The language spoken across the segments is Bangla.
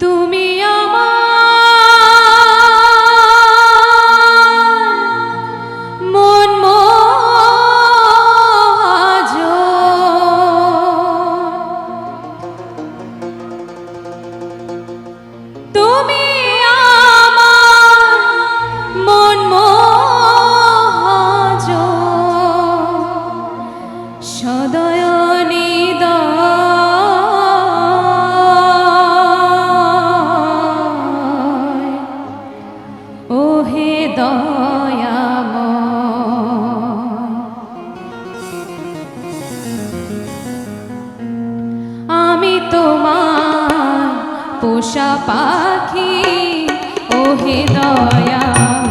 তুমি পোষা পাখি ওহে দয়া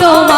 তোমার